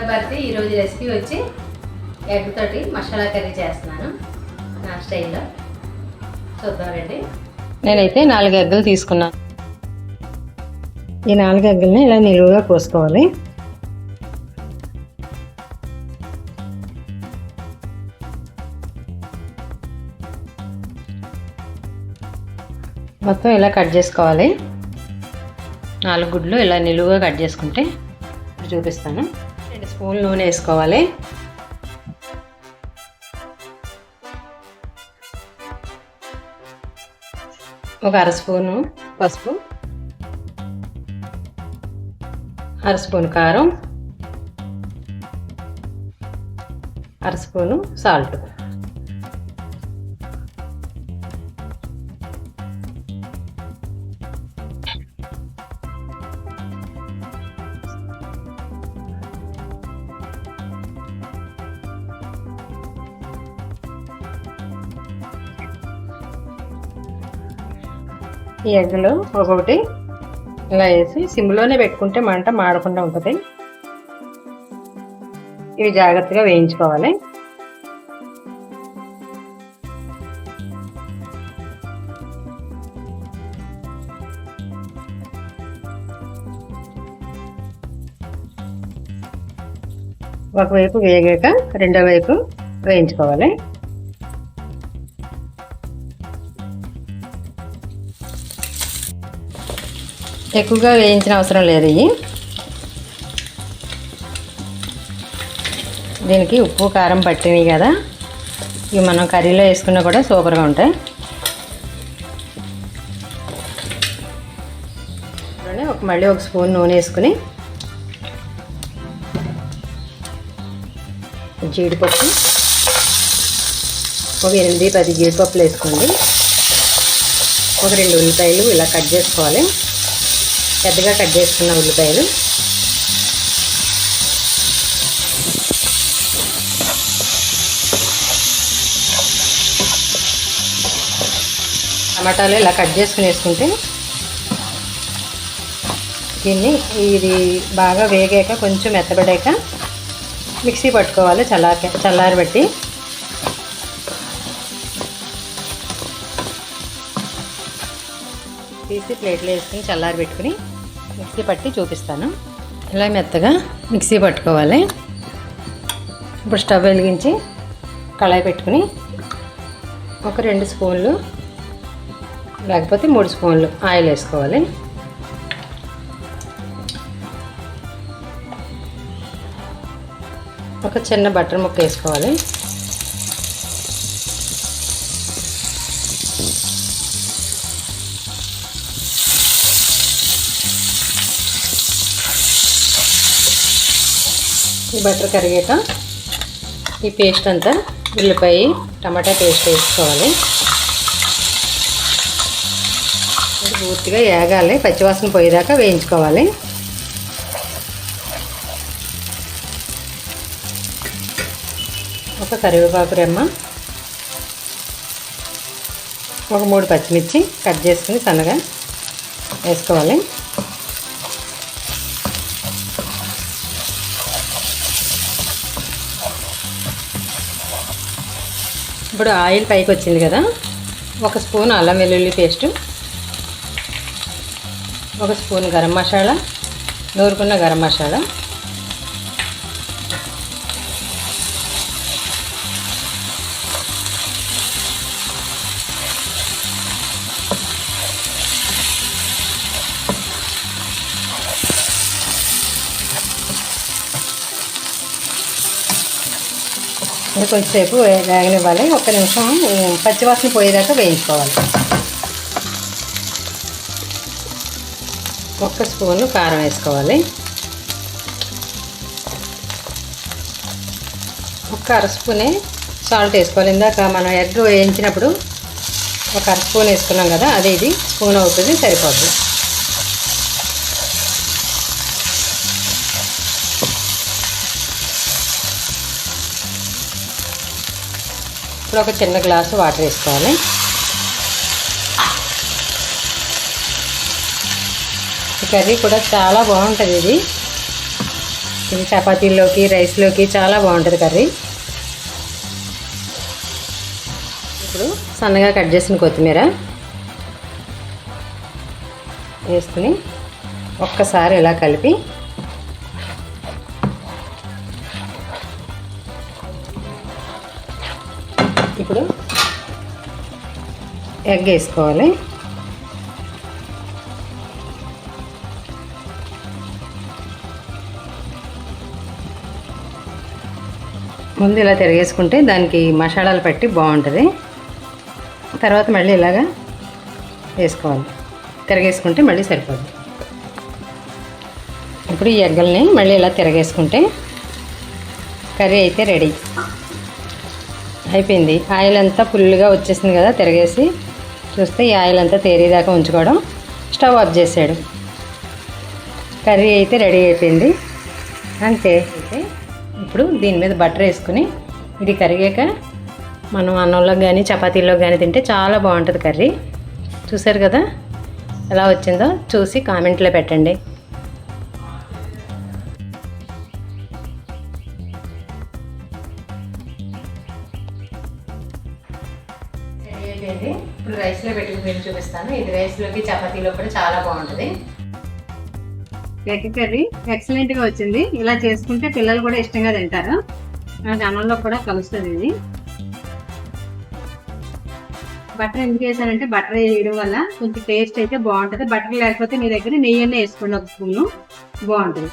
భర్తీ ఈరోజు రెసిపీ వచ్చి ఎగ్ తోటి మసాలా కర్రీ చేస్తున్నాను నా స్టైల్లో. చూద్దామండి. నేనైతే నాలుగు ఎగ్గులు తీసుకున్నాను. ఈ నాలుగు ఎగ్గులని ఇలా నిలువుగా కోసుకోవాలి. మొత్తం ఇలా కట్ చేసుకోవాలి. నాలుగు గుడ్లు ఇలా నిలువుగా కట్ చేసుకుంటే చూపిస్తాను. స్పూన్ నూనె వేసుకోవాలి. ఒక అర స్పూను పసుపు అర స్పూన్ కారం అర స్పూను సాల్ట్. ఈ ఎగ్గులు ఒక్కొక్కటి ఇలా వేసి సిమ్లోనే పెట్టుకుంటే మంట మాడకుండా ఉంటుంది. ఇవి జాగ్రత్తగా వేయించుకోవాలి. ఒకవైపు వేగాక రెండో వైపు వేయించుకోవాలి. ఎక్కువగా వేయించిన అవసరం లేదు ఇవి. దీనికి ఉప్పు కారం పట్టినవి కదా. ఇవి మనం కర్రీలో వేసుకున్నా కూడా సూపర్గా ఉంటాయి. ఒక మళ్ళీ ఒక స్పూన్ నూనె వేసుకుని జీడిపప్పు ఒక ఎనిమిది పది జీడిపప్పులు వేసుకోండి. ఒక రెండు ఉల్లిపాయలు ఇలా కట్ చేసుకోవాలి. పెద్దగా కట్ చేసుకున్న ఉల్లిపాయలు. టమాటాలు ఇలా కట్ చేసుకుని వేసుకుంటే దీన్ని ఇది బాగా వేగాక కొంచెం మెత్తబడాక మిక్సీ పట్టుకోవాలి చల్లారి చల్లారి బట్టి తీసి ప్లేట్లో వేసుకుని చల్లారి పెట్టుకుని మిక్సీ పట్టి చూపిస్తాను. ఇలా మెత్తగా మిక్సీ పట్టుకోవాలి. ఇప్పుడు స్టవ్ వెలిగించి కళాయి పెట్టుకుని ఒక రెండు స్పూన్లు లేకపోతే మూడు స్పూన్లు ఆయిల్ వేసుకోవాలి. ఒక చిన్న బటర్ ముక్క వేసుకోవాలి. ఈ బటర్ కరిగాక ఈ పేస్ట్ అంతా ఉల్లిపాయ టమాటా పేస్ట్ వేసుకోవాలి. పూర్తిగా వేగాలి పచ్చివాసన పోయేదాకా వేయించుకోవాలి. ఒక కరివేపాకు రెమ్మ ఒక మూడు పచ్చిమిర్చి కట్ చేసుకుని సన్నగా వేసుకోవాలి. ఇప్పుడు ఆయిల్ పైకి వచ్చింది కదా. ఒక స్పూన్ అల్లం వెల్లుల్లి పేస్టు. ఒక స్పూన్ గరం మసాలా. నూరుకున్న గరం మసాలా. ఇది కొంచెంసేపు వేగనివ్వాలి. ఒక్క నిమిషం పచ్చివాసన పోయేదాకా వేయించుకోవాలి. ఒక్క స్పూను కారం వేసుకోవాలి. ఒక అర స్పూనే సాల్ట్ వేసుకోవాలి. ఇందాక మనం ఎగ్ వేయించినప్పుడు ఒక అర స్పూన్ వేసుకున్నాం కదా అదే ఇది. స్పూన్ అవుతుంది సరిపోతుంది. ఇప్పుడు ఒక చిన్న గ్లాసు వాటర్ వేసుకోవాలి. ఈ కర్రీ కూడా చాలా బాగుంటుంది ఇది. ఇది చపాతీల్లోకి రైస్లోకి చాలా బాగుంటుంది కర్రీ. ఇప్పుడు సన్నగా కట్ చేసిన కొత్తిమీర వేసుకుని ఒక్కసారి ఇలా కలిపి ఎగ్ వేసుకోవాలి. ముందు ఇలా తిరిగేసుకుంటే దానికి మసాలాలు పట్టి బాగుంటుంది. తర్వాత మళ్ళీ ఇలాగా వేసుకోవాలి. తిరగేసుకుంటే మళ్ళీ సరిపోదు. ఇప్పుడు ఈ ఎగ్గల్ని మళ్ళీ ఇలా తిరగేసుకుంటే కర్రీ అయితే రెడీ. అయిపోయింది. ఆయిల్ అంతా ఫుల్గా వచ్చేసింది కదా తిరగేసి. చూస్తే ఈ ఆయిల్ అంతా తేరేదాకా ఉంచుకోవడం స్టవ్ ఆఫ్ చేసాడు కర్రీ అయితే రెడీ అయిపోయింది. అంతే. అయితే ఇప్పుడు దీని మీద బటర్ వేసుకుని ఇది కరిగాక మనం అన్నంలో కానీ చపాతీలో కానీ తింటే చాలా బాగుంటుంది కర్రీ. చూసారు కదా? ఎలా వచ్చిందో? చూసి కామెంట్లో పెట్టండి. రెడీ అయిపోయింది ఇప్పుడు రైస్లో పెట్టుకుని చూపిస్తాను. ఇది రైస్లోకి చపాతీలో కూడా చాలా బాగుంటుంది. ఎగ్ కర్రీ ఎక్సలెంట్గా వచ్చింది. ఇలా చేసుకుంటే పిల్లలు కూడా ఇష్టంగా తింటారు. నాకు అన్నంలో కూడా కలుస్తుంది ఇది. బటర్ ఎందుకు వేసానంటే బటర్ వేయడం వల్ల కొంచెం టేస్ట్ అయితే బాగుంటుంది. బటర్ లేకపోతే మీ దగ్గర నెయ్యి అన్నీ వేసుకోండి ఒక స్పూను. బాగుంటుంది.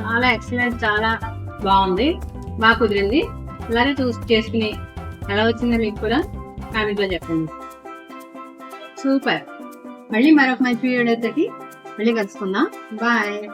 చాలా ఎక్సలెంట్ చాలా బాగుంది. బాగా కుదిరింది. అలాగే చూసి చేసుకుని ఎలా వచ్చిందో మీకు కూడా కామెంట్లో చెప్పండి. సూపర్. మళ్ళీ మరొక మంచి అయితే మళ్ళీ కలుసుకుందాం. బాయ్